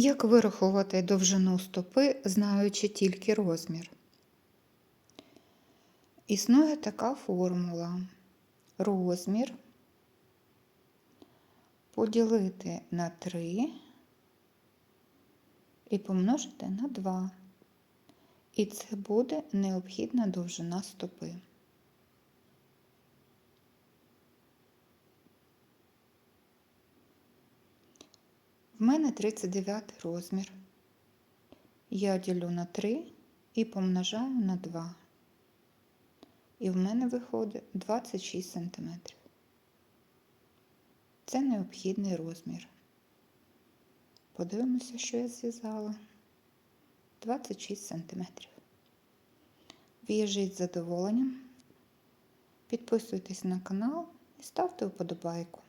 Як вирахувати довжину стопи, знаючи тільки розмір? Існує така формула. Розмір поділити на 3 і помножити на 2. І це буде необхідна довжина стопи. В мене 39 розмір. Я ділю на 3 і помножаю на 2. І в мене виходить 26 см. Це необхідний розмір. Подивимося, що я зв'язала. 26 см. В'яжіть з задоволенням. Підписуйтесь на канал і ставте вподобайку.